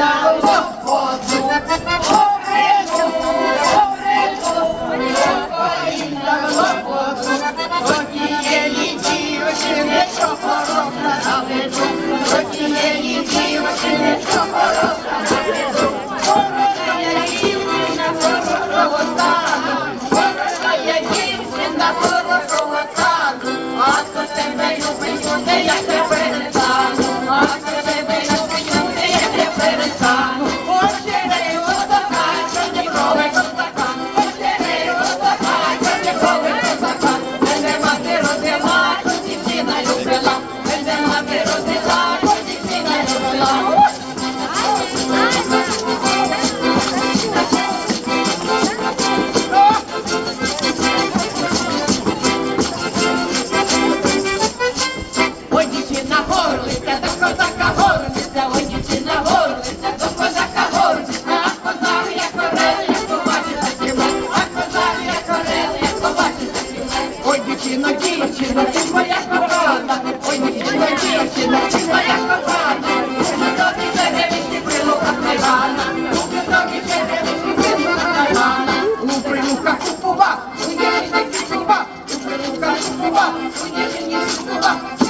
Я тебе Cuba, cuida de mim, Cuba, Cuba, cuida de mim, Cuba.